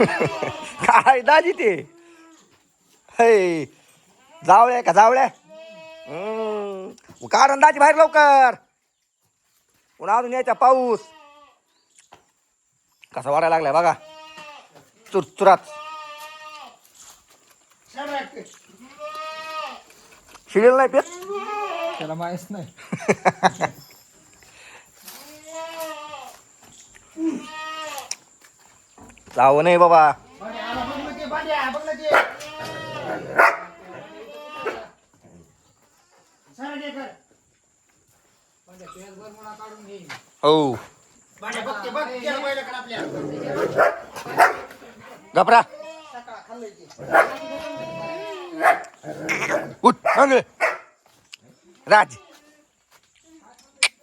काय दाजी ते? हे जावळ्या का जावळ्या. कारण दाजी बाहेर लवकर. पुन्हा अजून यायचा पाऊस. कसा वाढायला लागलाय बघा. चुरचुरात. शिडेल नाही पेत? त्याला माहीत नाही. जावं नाही बाबा. हो. घबरा. उठ राज.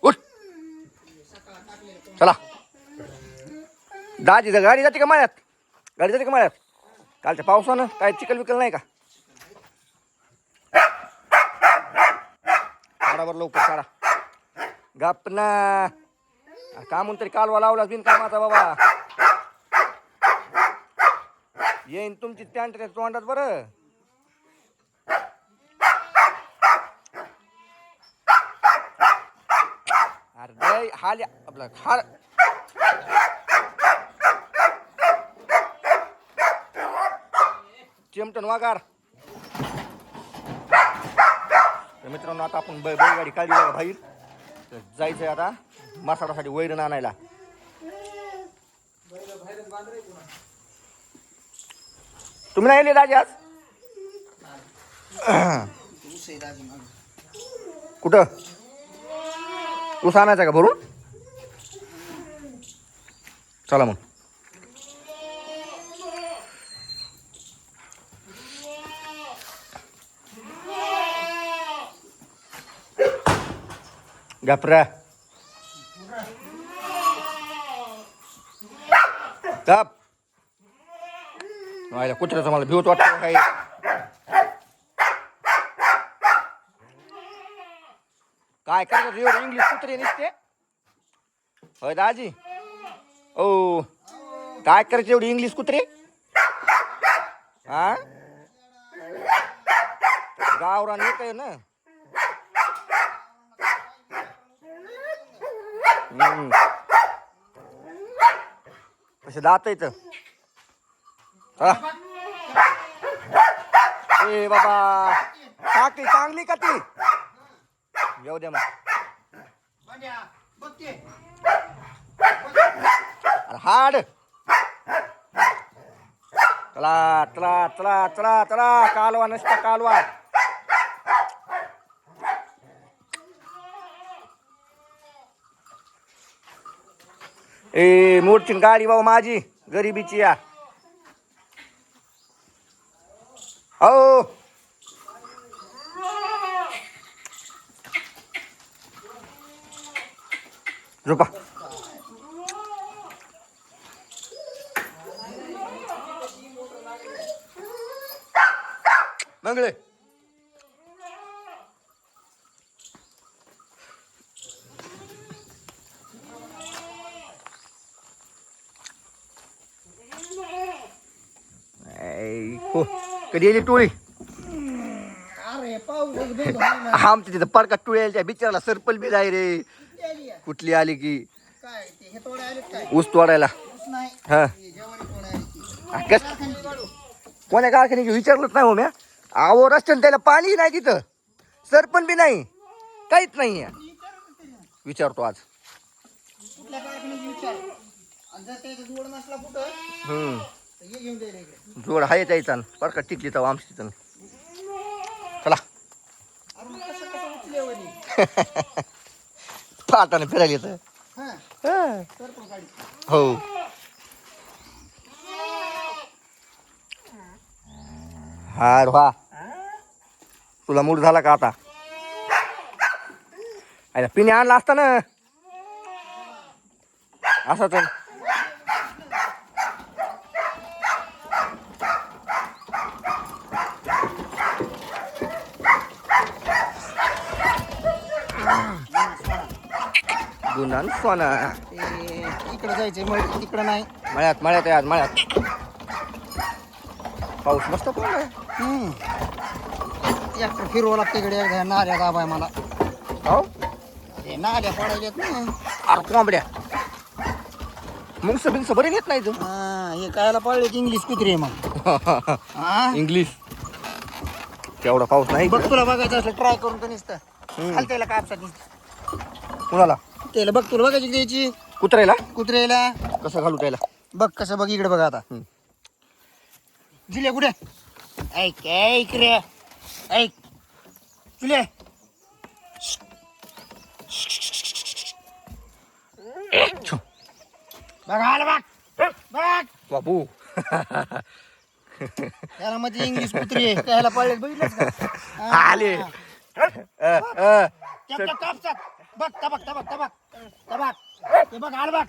उठ. चला. दाजी गाडी जाते का माळ्यात? गाडी जाते का माळ्यात? कालच्या पावसानं काय चिकल विकल नाही का? काढावर लवकर काढा. गप ना. का म्हणून तरी कालवा लावलाच बिन कामाचा बाबा. येईन तुमची पॅन्ट त्या तोंडात बरं. अरे दय हाल आपला हार चिमटन वागार तर मित्रांनो आता आपण बै बैलगाडी काढली बघा बाहेर. तर जायचंय आता मसाल्यासाठी वैरण आणायला. तुम्ही नाही आले राजे आज? कुठं? ऊस आणायचा का भरून? चला मग. गपरा गप व्हायला कुत्र्याचं मला? भिवत वाटतं काही काय करतात एवढं इंग्लिश कुत्रे निसते? होय दाजी? ओ. काय करायचं एवढी इंग्लिश कुत्रे? हा? गावरान येत आहे ना? असे कसे दात येत ए बाबा. टाकली. चांगली का ती? येऊ दे मग. हाड. चला चला चला चला चला. कालवा नसता कालवा. ए मोडची गाडी भाऊ माझी गरिबीची या. हो. झोपा मंगळे. ऐ, हो. कधी येली टोळी? अरे पाऊस. आमच्या तिथं पडका टोळी आली त्या बिचाराला सर्पल बी आहे रे. कुठली आली की? हे ऊस तोडायला. हा. कस. कोण्या कारखान्याची विचारलंच नाही हो म्या. आहो रस्त्याने त्याला पाणी नाही तिथं. सरपण बी नाही. काहीच नाही आहे. विचारतो आज. हम्म. जोड हे घेऊन द्यायला इकडे जोड हाय त्याचा टिकली तर आमची तिथं. चला. पाटाने फिरायला येतं. तर हो. हा वा तुला मूड झाला का आता? अरे पिणे आणला असता ना? असं तर. गुन्हा सोना. इकडे जायचंय मग तिकडं नाही. मळ्यात मळ्यात आहे आज मळ्यात. पाऊस मस्त हम्म. ट्रॅक्टर फिरवा लागते इकडे एकदा नाल्या दाबाय मला. हो? ते नाल्या पडायल्यात ना. अरे कोंबड्या. मुंगस बिंगस बरे नेत नाही तू. हा, हे कायला पडले की इंग्लिश कुत्रे मग. हा? इंग्लिश. तेवढा पाऊस नाही. बघ तुला बघायचं असलं ट्राय करून तर नुसतं. हम्म. त्याला कापसात नुसतं. कुणाला? त्याला बघ तुला बघायची द्यायची कुत्र्याला? कुत्रेला कसं घालू त्याला? बघ कसं बघ इकडे बघ आता. जिले कुठे? ऐक ऐक रे ऐक. जिले बघ आलं बघ. बघ. बाबू. त्याला मध्ये इंग्लिश कुत्रे. त्याला का? हा. आले कापसात बघ तबक तबक तबक तबक ते बघ आड बघ.